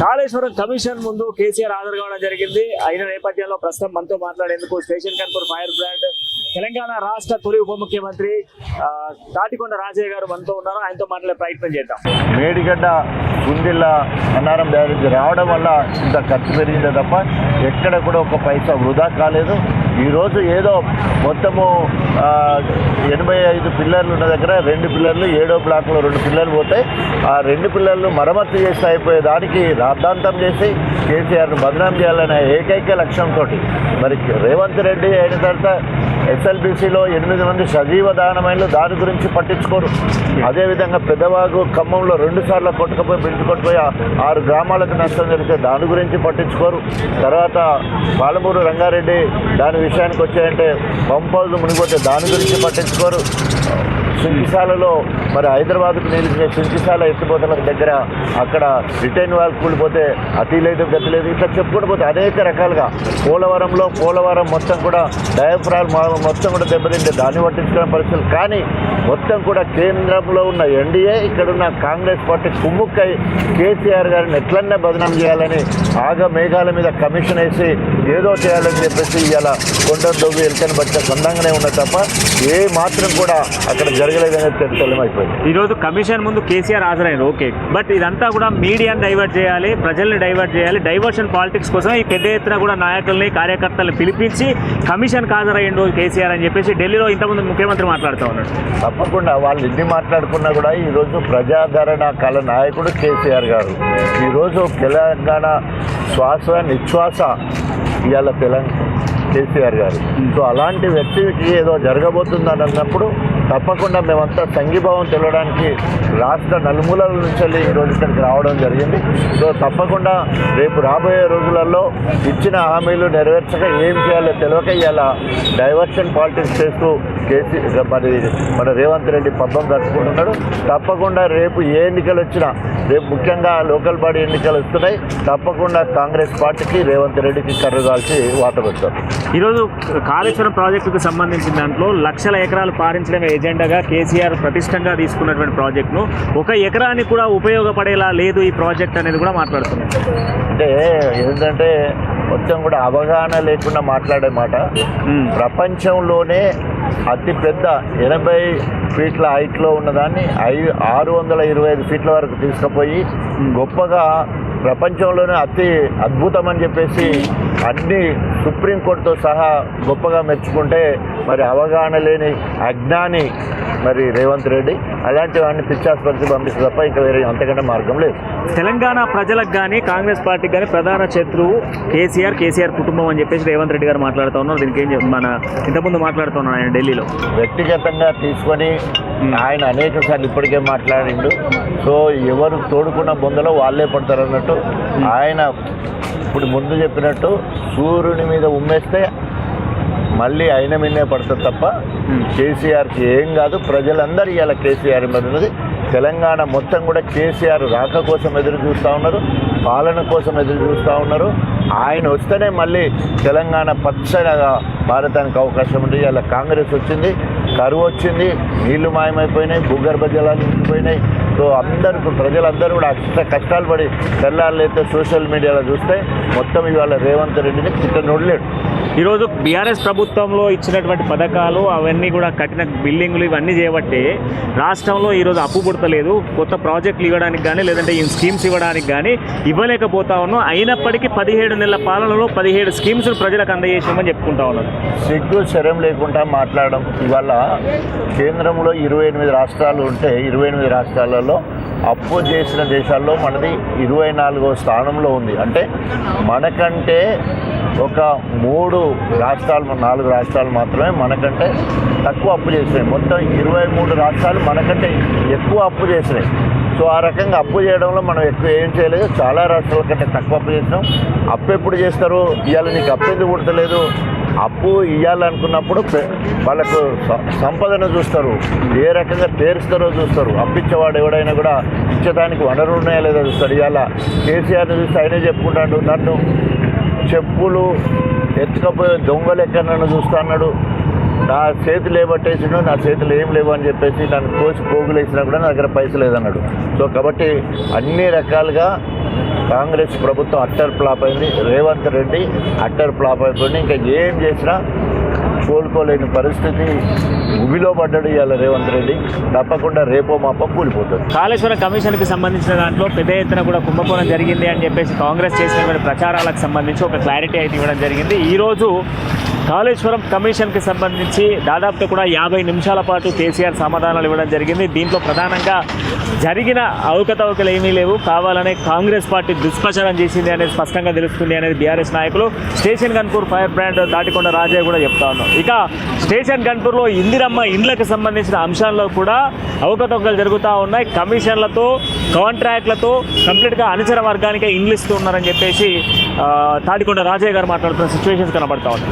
Kaleshwaram commission ముందు కేసీఆర్ హాజరు కావడం జరిగింది. అయిన నేపథ్యంలో ప్రస్తుతం మనతో మాట్లాడేందుకు station Ghanpur fire brand Telangana రాష్ట్ర తొలి ఉప ముఖ్యమంత్రి తాటికొండ రాజయ్య గారు మనతో ఉన్నారు. ఆయనతో మాట్లాడే ప్రయత్నం చేద్దాం. మేడిగడ్డ గుండెల్లా అన్నారం బ్యారేజ్ రావడం వల్ల ఇంత ఖర్చు పెరిగిందే తప్ప ఎక్కడ కూడా ఒక పైసా వృధా కాలేదు. ఈరోజు ఏదో మొత్తము ఎనభై ఐదు పిల్లర్లు ఉన్న దగ్గర రెండు పిల్లర్లు ఏడో బ్లాక్లో రెండు పిల్లర్లు పోతాయి. ఆ రెండు పిల్లర్లు మరమ్మతు చేసి అయిపోయేదానికి రాద్ధాంతం చేసి కేసీఆర్ను బదనాం చేయాలనే ఏకైక లక్ష్యంతో మరి రేవంత్ రెడ్డి అయిన తర్వాత ఎస్ఎల్బిసిలో ఎనిమిది మంది సజీవ దానమైన దాని గురించి పట్టించుకోరు. అదేవిధంగా పెద్దవాగు ఖమ్మంలో రెండు సార్లు కొట్టుకుపోయి పిలుచుకొట్టుపోయి ఆరు గ్రామాలకు నష్టం జరిగితే దాని గురించి పట్టించుకోరు. తర్వాత పాలమూరు రంగారెడ్డి దాని విషయానికి వచ్చాయంటే పంప్ హౌస్ మునిగిపోతే దాని గురించి పట్టించుకోరు. సుంకిశాలలో మరి హైదరాబాద్కు నిలిచిన సుంకిశాల ఎత్తిపోతల దగ్గర అక్కడ రిటైన్ వాల్ కూలిపోతే అతి లేదు గతి లేదు ఇట్లా చెప్పుకుంటూ పోతే అనేక రకాలుగా పోలవరంలో పోలవరం మొత్తం కూడా డయాఫ్రాల్ మొత్తం కూడా దెబ్బతింటే దాన్ని పట్టించుకునే పరిస్థితులు. కానీ మొత్తం కూడా కేంద్రంలో ఉన్న ఎన్డీఏ ఇక్కడున్న కాంగ్రెస్ పార్టీ కుమ్ముక్కై కేసీఆర్ గారిని ఎట్లన్నా బదనం చేయాలని ఆగ మేఘాల మీద కమిషన్ వేసి ఏదో చేయాలని చెప్పేసి ఇవాళ కొండ దొవ్వి ఎలుకని బట్ట సొంతంగానే ఉన్న తప్ప ఏ మాత్రం కూడా అక్కడ జరగలేదనే తెలమైపోయింది ఈ రోజు కమిషన్ ముందు కేసీఆర్ హాజరైనారు ఓకే. బట్ ఇదంతా కూడా మీడియాని డైవర్ట్ చేయాలి ప్రజల్ని డైవర్ట్ చేయాలి డైవర్షన్ పాలిటిక్స్ కోసం ఈ పెద్ద ఎత్తున కూడా నాయకుల్ని కార్యకర్తల్ని పిలిపించి కమిషన్ హాజరయ్యిండు కేసీఆర్ అని చెప్పేసి ఢిల్లీలో ఇంతకుముందు ముఖ్యమంత్రి మాట్లాడుతూ ఉన్నాడు. తప్పకుండా వాళ్ళు ఎన్ని మాట్లాడుకున్నా కూడా ఈరోజు ప్రజాదరణ కళ నాయకుడు కేసీఆర్ గారు. ఈరోజు తెలంగాణ శ్వాస నిశ్వాస ఇవాళ తెలంగాణ కేసీఆర్ గారు. సో అలాంటి వ్యక్తికి ఏదో జరగబోతుందని అన్నప్పుడు తప్పకుండా మేమంతా సంఘీభావం తెలవడానికి రాష్ట్ర నలుమూలల నుంచి వెళ్ళి ఈరోజు ఇక్కడికి రావడం జరిగింది. సో తప్పకుండా రేపు రాబోయే రోజులలో ఇచ్చిన హామీలు నెరవేర్చక ఏం చేయాలో తెలియక ఇలా డైవర్షన్ పాలిటిక్స్ చేస్తూ కేసీ మరి మన రేవంత్ రెడ్డి పబ్బం కట్టుకుంటున్నాడు తప్పకుండా రేపు ఏ ఎన్నికలు వచ్చినా రేపు ముఖ్యంగా లోకల్ బాడీ ఎన్నికలు వస్తున్నాయి. తప్పకుండా కాంగ్రెస్ పార్టీకి రేవంత్ రెడ్డికి కర్రు కాల్చి వాత పెడతారు ఈరోజు కాళేశ్వరం ప్రాజెక్టుకు సంబంధించిన దాంట్లో లక్షల ఎకరాలు పారించడమే ఎజెండాగా కేసీఆర్ ప్రతిష్టంగా తీసుకున్నటువంటి ప్రాజెక్టును. ఒక ఎకరానికి కూడా ఉపయోగపడేలా లేదు ఈ ప్రాజెక్ట్ అనేది కూడా మాట్లాడుతున్నారు అంటే ఏంటంటే మొత్తం కూడా అవగాహన లేకుండా మాట్లాడే మాట. ప్రపంచంలోనే అతి పెద్ద ఎనభై ఫీట్ల హైట్లో ఉన్నదాన్ని ఐ ఆరు వందల ఇరవై ఐదు ఫీట్ల వరకు తీసుకుపోయి గొప్పగా ప్రపంచంలోనే అతి అద్భుతం అని చెప్పేసి అన్ని సుప్రీంకోర్టుతో సహా గొప్పగా మెచ్చుకుంటే మరి అవగాహన లేని అజ్ఞాని మరి రేవంత్ రెడ్డి అలాంటి వాడిని పిచ్చాసుపత్రికి పంపిస్తే తప్ప ఇంకా వేరే అంతకంటే మార్గం లేదు. తెలంగాణ ప్రజలకు కానీ కాంగ్రెస్ పార్టీకి కానీ ప్రధాన శత్రువు కేసీఆర్ కేసీఆర్ కుటుంబం అని చెప్పేసి రేవంత్ రెడ్డి గారు మాట్లాడుతూ ఉన్నారు. దీనికి ఏం మన ఇంతకుముందు మాట్లాడుతూ ఉన్నారు ఆయన ఢిల్లీలో. వ్యక్తిగతంగా తీసుకొని ఆయన అనేక సార్లు ఇప్పటికే మాట్లాడిండు. సో ఎవరు తోడుకున్న బొందలో వాళ్ళే పడతారు అన్నట్టు ఆయన ఇప్పుడు ముందు చెప్పినట్టు సూర్యుని మీద ఉమ్మేస్తే మళ్ళీ ఆయన మీదే పడుతుంది తప్ప కేసీఆర్కి ఏం కాదు ప్రజలందరూ ఇవాళ కేసీఆర్ మీద ఉన్నది. తెలంగాణ మొత్తం కూడా కేసీఆర్ రాక కోసం ఎదురు చూస్తూ ఉన్నారు పాలన కోసం ఎదురు చూస్తూ ఉన్నారు. ఆయన వస్తేనే మళ్ళీ తెలంగాణ పచ్చగా భారతానికి అవకాశం ఉంది. ఇలా కాంగ్రెస్ వచ్చింది కరువు వచ్చింది నీళ్ళు మాయమైపోయినాయి భూగర్భ జలాలు నిండిపోయినాయి సో అందరూ ప్రజలందరూ కూడా అష్ట కష్టాలు పడి తెల్లారులైతే సోషల్ మీడియాలో చూస్తే మొత్తం ఇవాళ రేవంత్ రెడ్డిని చిట్టనొడలేడు ఈరోజు బీఆర్ఎస్ ప్రభుత్వంలో ఇచ్చినటువంటి పథకాలు అవన్నీ కూడా కట్టిన బిల్డింగులు ఇవన్నీ చేయబట్టి రాష్ట్రంలో ఈరోజు అప్పు పుడతలేదు. కొత్త ప్రాజెక్టులు ఇవ్వడానికి కానీ లేదంటే ఈ స్కీమ్స్ ఇవ్వడానికి కానీ ఇవ్వలేకపోతా ఉన్నాం. అయినప్పటికీ పదిహేడు నెలల పాలనలో పదిహేడు స్కీమ్స్ ప్రజలకు అందజేసామని చెప్పుకుంటా ఉన్నారు సిగ్గు శరం లేకుండా మాట్లాడడం. ఇవాళ కేంద్రంలో ఇరవై ఎనిమిది రాష్ట్రాలు ఉంటే ఇరవై ఎనిమిది రాష్ట్రాలలో అప్పు చేసిన దేశాల్లో మనది ఇరవై నాలుగో స్థానంలో ఉంది. అంటే మనకంటే ఒక మూడు రాష్ట్రాలు నాలుగు రాష్ట్రాలు మాత్రమే మనకంటే తక్కువ అప్పు చేసినాయి. మొత్తం ఇరవై మూడు రాష్ట్రాలు మనకంటే ఎక్కువ అప్పు చేసినాయి. సో ఆ రకంగా అప్పు చేయడంలో మనం ఎక్కువ ఏం చేయలేదు. చాలా రాష్ట్రాల కంటే తక్కువ అప్పు చేసినాం. అప్పు ఎప్పుడు చేస్తారు? ఇవాళ నీకు అప్పు ఎందుకు పుడతలేదు? అప్పు ఇవ్వాలనుకున్నప్పుడు వాళ్ళకు సంపదను చూస్తారు. ఏ రకంగా తీరుస్తారో చూస్తారు. అప్పించేవాడు ఎవడైనా కూడా ఇచ్చేదానికి వనరులు ఉన్నాయా లేదా చూస్తాడు. ఇవాళ కేసీఆర్ని చూస్తే ఆయనే చెప్పుకుంటాడు. నన్ను చెప్పులు ఎత్తుకపోయే దొంగలు నన్ను చూస్తా అన్నాడు. నా చేతులు ఏబట్టేసిండు నా చేతులు ఏం లేవు అని చెప్పేసి నన్ను కోసి పోగులేసినా కూడా నా దగ్గర పైసలు లేదన్నాడు. సో కాబట్టి అన్ని రకాలుగా కాంగ్రెస్ ప్రభుత్వం అట్టర్ ఫ్లాప్ అయింది. రేవంత్ రెడ్డి అట్టర్ ఫ్లాప్ అయిపోయింది. ఇంకా ఏం చేసినా కోలుకోలేని పరిస్థితి. ఉబిలో పడ్డాడు ఇవాళ రేవంత్ రెడ్డి. తప్పకుండా రేపో మాప కూలిపోతుంది. కాళేశ్వరం కమిషన్కి సంబంధించిన దాంట్లో పెద్ద ఎత్తున కూడా కుంభకోణం జరిగింది అని చెప్పేసి కాంగ్రెస్ చేసినటువంటి ప్రచారాలకు సంబంధించి ఒక క్లారిటీ అయితే ఇవ్వడం జరిగింది. ఈరోజు కాళేశ్వరం కమిషన్కి సంబంధించి దాదాపుగా కూడా యాభై నిమిషాల పాటు కేసీఆర్ సమాధానాలు ఇవ్వడం జరిగింది. దీంట్లో ప్రధానంగా జరిగిన అవకతవకలు ఏమీ లేవు. కావాలనే కాంగ్రెస్ పార్టీ దుష్ప్రచారం చేసింది అనేది స్పష్టంగా తెలుస్తుంది అనేది బీఆర్ఎస్ నాయకులు station Ghanpur fire brand Thatikonda Rajaiah కూడా చెప్తా ఉన్నాం ఇక స్టేషన్ గన్పూర్లో ఇందిరమ్మ ఇండ్లకు సంబంధించిన అంశాల్లో కూడా అవకతవకలు జరుగుతూ ఉన్నాయి. కమిషన్లతో కాంట్రాక్ట్లతో కంప్లీట్గా అనుచర వర్గానికే ఇండ్లు ఇస్తూ ఉన్నారని చెప్పేసి తాటికొండ రాజయ్య గారు మాట్లాడుతున్న సిచ్యువేషన్స్ కనబడతా ఉన్నాయి.